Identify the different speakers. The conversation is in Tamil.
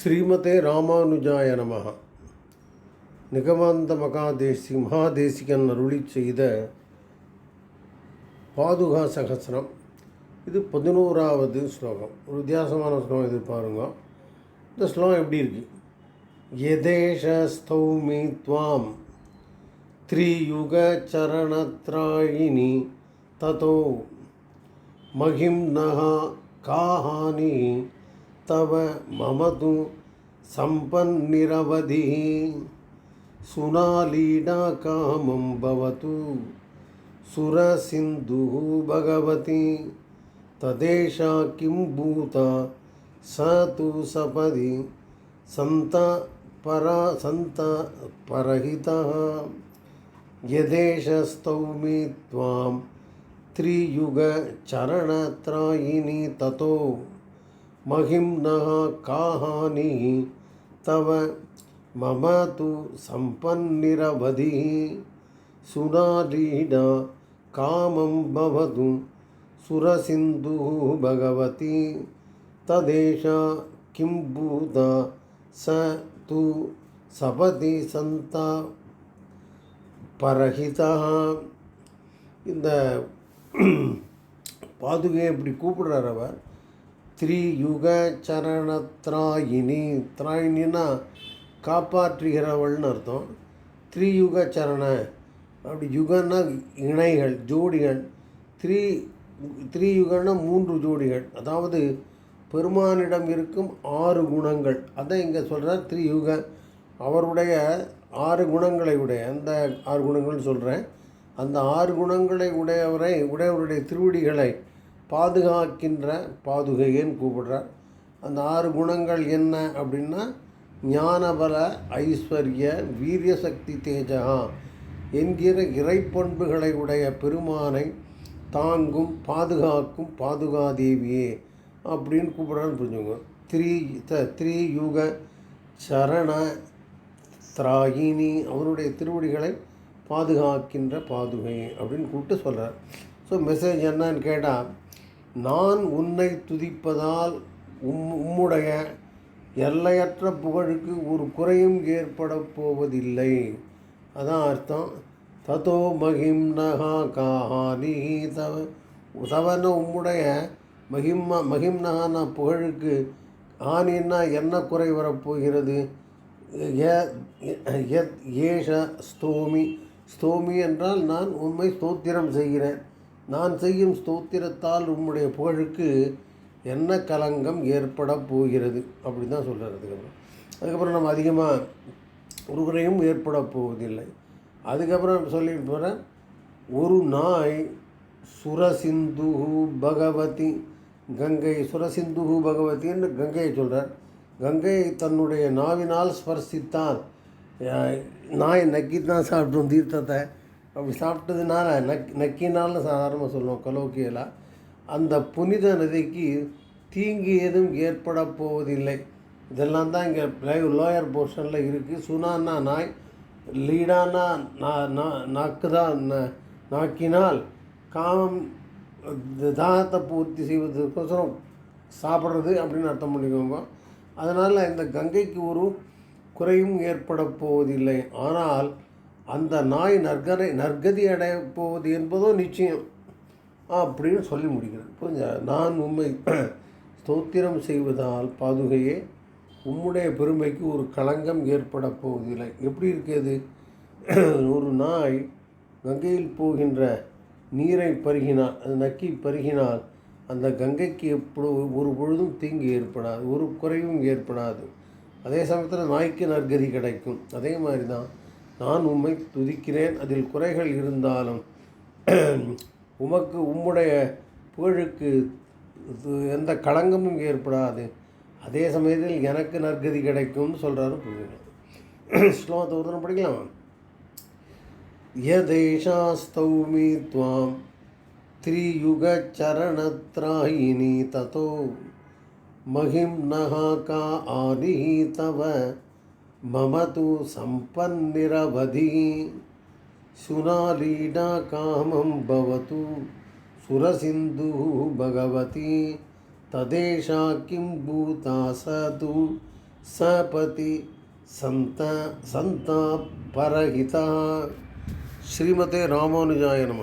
Speaker 1: ஸ்ரீமதே ராமானுஜாய நமகா நிகமாந்த மகாதேசி மகாதேசிகன் அருளி செய்த பாதுகா சகசரம். இது பதினோராவது ஸ்லோகம். ஒரு வித்தியாசமான ஸ்லோகம் இது பாருங்க. இந்த ஸ்லோகம் எப்படி இருக்கு? யதேஷஸ்தௌமி துவாம் த்ரீயுக சரணத்ராயினி ததோ மகிம் நகா காஹானி तव मम तु सम्पन्निरवधिः सुनालीडाकामं भवतु सुरसिन्धुः भगवती तदेषा किं भूता स तु सपदि सन्त परा सन्त परहितः यदेशस्तौमि त्वां त्रियुगचरणत्रायिनि ततो महिम्नः काहानिः तव मम तु सम्पन्निरवधिः सुनालीडा कामं भवतु सुरसिन्धुः भगवती तदेषा किं भूता स तु सपति सन्त பரஹிதா இந்த பாதுகையை இப்படி கூப்பிடுறார் அவர் த்ரியுக சரணத்ராயினி திராயினின்னா காப்பாற்றுகிறவள்னு அர்த்தம். த்ரீயுக சரண அப்படி யுகன்னா இணைகள் ஜோடிகள். த்ரீ த்ரீயுகன்னா மூன்று ஜோடிகள். அதாவது பெருமானிடம் இருக்கும் ஆறு குணங்கள். அதை இங்கே சொல்கிறார் த்ரீயுக. அவருடைய ஆறு குணங்களை உடைய அந்த ஆறு குணங்கள்னு சொல்கிறேன் அந்த ஆறு குணங்களை உடையவரை உடையவருடைய திருவடிகளை பாதுகாக்கின்ற பாதுகையேன்னு கூப்பிடுறார். அந்த ஆறு குணங்கள் என்ன அப்படின்னா ஞானபல ஐஸ்வர்ய வீரிய சக்தி தேஜகா என்கிற இறைப்பண்புகளை உடைய பெருமானை தாங்கும் பாதுகாக்கும் பாதுகாதேவியே அப்படின்னு கூப்பிடுறான்னு புரிஞ்சுங்க த்ரீ த த்ரீ யுக சரண திராயினி அவருடைய திருவடிகளை பாதுகாக்கின்ற பாதுகை அப்படின்னு கூப்பிட்டு சொல்கிறார் ஸோ மெசேஜ் என்னன்னு கேட்டால் நான் உன்னை துதிப்பதால் உம் உம்முடைய எல்லையற்ற புகழுக்கு ஒரு குறையும் ஏற்பட போவதில்லை. அதான் அர்த்தம். ததோ மகிம் நகா காஹானி தவ தவன உம்முடைய மகிம்மா மகிம்னகான புகழுக்கு ஆனின்னா என்ன குறை வரப்போகிறது? ஏஷ ஸ்தோமி. ஸ்தோமி என்றால் நான் உண்மை ஸ்தோத்திரம் செய்கிறேன். நான் செய்யும் ஸ்தோத்திரத்தால் உம்முடைய புகழுக்கு என்ன கலங்கம் ஏற்பட போகிறது? அப்படி தான் சொல்கிறார் அதுக்கப்புறம். அதுக்கப்புறம் நம்ம அதிகமாக ஒரு குறையும் ஏற்பட போவதில்லை. அதுக்கப்புறம் சொல்லிட்டு போகிறேன் ஒரு நாய் சுரசிந்து பகவதி கங்கை சுரசிந்து பகவதின்னு கங்கையை சொல்கிறார் கங்கையை தன்னுடைய நாவினால் ஸ்பர்சித்தான். நாய் நக்கி தான் சாப்பிட்டோம் தீர்த்தத்தை. அப்படி சாப்பிட்டதுனால நக் நக்கினால்னு சாதாரணமாக சொல்லுவோம் கலோக்கியலா. அந்த புனித நதிக்கு தீங்கு எதுவும் ஏற்பட போவதில்லை. இதெல்லாம் தான் இங்கே லைவ் லோயர் போர்ஷனில் இருக்குது சுனானா நாய் லீடானா நா நாக்கு தான் நாக்கினால் காமம் தாகத்தை பூர்த்தி செய்வதற்கோசரம் சாப்பிட்றது அப்படின்னு அர்த்தம் பண்ணிக்கோங்க. அதனால் இந்த கங்கைக்கு ஒரு குறையும் ஏற்பட போவதில்லை. ஆனால் அந்த நாய் நற்கரை நற்கதி அடைய போவது என்பதோ நிச்சயம். அப்படின்னு சொல்லி முடிக்கிறது புரிஞ்ச நான் உண்மை ஸ்தோத்திரம் செய்வதால் பாதுகையே உம்முடைய பெருமைக்கு ஒரு களங்கம் ஏற்பட போவதில்லை. எப்படி இருக்கிறது ஒரு நாய் கங்கையில் போகின்ற நீரை பருகினால் அது நக்கி பருகினால் அந்த கங்கைக்கு எப்படி ஒரு பொழுதும் தீங்கு ஏற்படாது ஒரு குறைவும் ஏற்படாது. அதே சமயத்தில் நாய்க்கு நற்கதி கிடைக்கும். அதே மாதிரி தான் நான் உம்மை துதிக்கிறேன் அதில் குறைகள் இருந்தாலும் உமக்கு உம்முடைய புகழுக்கு எந்த களங்கமும் ஏற்படாது அதே சமயத்தில் எனக்கு நற்கதி கிடைக்கும்னு சொல்கிறாரு புரிஞ்சுக்கலாம் ஸ்லோகத்தை ஒருத்தனை படிக்கலாம் यदेशास्तौमि त्वां त्रियुगचरणत्रायिनि ततो महिम्नः का आदिः तव మమ తు సంపన్నిరవధి సునాలీడా కామం భవతు సురసింధు భగవతి తదేశా కిం భూతాసతు సపతి సంత సంతాపరహిత. శ్రీమతే రామానుజాయ నమ.